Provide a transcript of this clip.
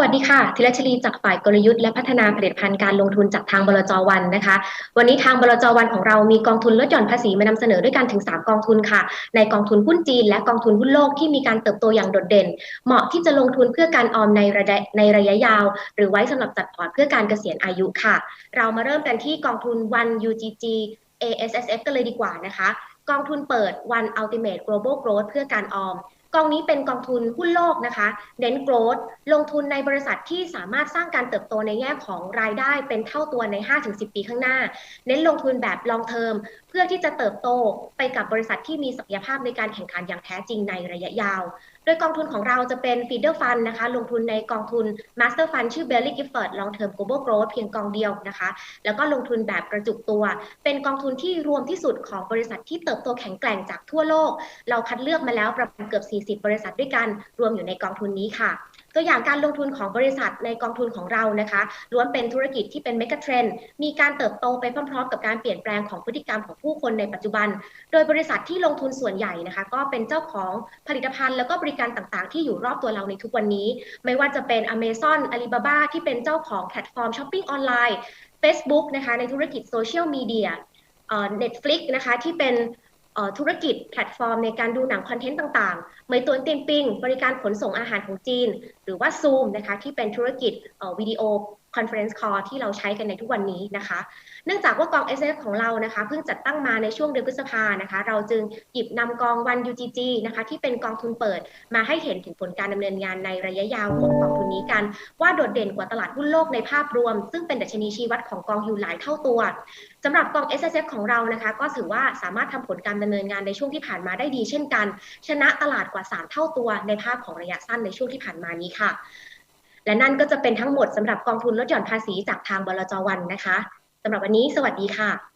วัสดีค่ะธิรชลีจากฝ่ายกลยุทธ์และพัฒนาผลิตภัณฑ์การลงทุนจากทางบลจวันนะคะ วันนี้ทางบลจวันของเรามีกองทุนลดหย่อนภาษีมานำเสนอด้วยกันถึง 3 กองทุนค่ะ ในกองทุนหุ้นจีน และกองทุนหุ้นโลกที่มีการเติบโตอย่างโดดเด่น เหมาะที่จะลงทุนเพื่อการออมในระยะในระยะยาว หรือไว้สำหรับจัดพอร์ตเพื่อการเกษียณอายุค่ะ เรามาเริ่มกันที่กองทุน One UGG ASSF กันเลยดีกว่านะคะ กองทุนเปิด One Ultimate Global Growth เพื่อการออม กองนี้เป็นกองทุนหุ้นโลกนะคะเน้นโกลดลงทุนในบริษัทที่สามารถสร้างการเติบโตในแง่ของรายได้เป็นเท่าตัวใน 5-10 ปีข้างหน้า เน้นลงทุนแบบ long term เพื่อที่จะเติบโตไปกับบริษัทที่มีศักยภาพในการแข่งขันอย่างแท้จริงในระยะยาวโดยกองทุนของเราจะเป็น feeder fund นะคะ ลงทุนในกองทุน master fund ชื่อ Belly Gifford Long Term Global Growth เพียงกองเดียวนะคะ แล้วก็ลงทุนแบบกระจุกตัว เป็นกองทุนที่รวมที่สุดของบริษัทที่เติบโตแข็งแกร่งจากทั่วโลก เราคัดเลือกมาแล้วประมาณเกือบ 40 บริษัทด้วยกัน รวมอยู่ในกองทุนนี้ค่ะตัวอย่างการลงทุนของบริษัทในกองทุนของเรานะคะล้วนเป็นธุรกิจที่เป็นเมกะเทรนมีการเติบโตไปพร้อมๆ กับการเปลี่ยนแปลงของพฤติกรรมของผู้คนในปัจจุบัน โดยบริษัทที่ลงทุนส่วนใหญ่นะคะก็เป็นเจ้าของผลิตภัณฑ์แล้วก็บริการต่างๆ ที่อยู่รอบตัวเราในทุกวันนี้ ไม่ว่าจะเป็น Amazon Alibaba ที่เป็นเจ้าของแพลตฟอร์มช้อปปิ้งออนไลน์ Facebook นะคะในธุรกิจโซเชียลมีเดียเอ่อ Netflix นะคะที่เป็น ธุรกิจแพลตฟอร์มในการดูหนังคอนเทนต์ต่างๆเหมยตัวเตียนปิง บริการขนส่งอาหารของจีน หรือว่า Zoom นะคะที่เป็นธุรกิจวิดีโอ คอนเฟอเรนซ์คอร์ที่เราใช้กันในทุกวันนี้นะคะ เนื่องจากว่ากอง s f ของเรานะคะเพิ่งจัดตั้งมาในช่วงเดือนพฤษภานะคะ เราจึงหยิบนำกองวัน UGG นะคะที่เป็นกองทุนเปิดมาให้เห็นถึงผลการดำเนินงานในระยะยาวของกองทุนนี้กัน ว่าโดดเด่นกว่าตลาดหุ้นโลกในภาพรวม ซึ่งเป็นดัชนีชี้วัดของกองอยู่หลายเท่าตัวสำหรับกอง S S F ของเรานะคะ ก็ถือว่าสามารถทำผลการดำเนินงานในช่วงที่ผ่านมาได้ดีเช่นกัน ชนะตลาดกว่า 3 เท่าตัวในภาพของระยะสั้นในช่วงที่ผ่านมานี้ค่ะ และนั่นก็จะเป็นทั้งหมดสำหรับกองทุนลดหย่อนภาษีจากทางบลจวันนะคะสำหรับวันนี้สวัสดีค่ะ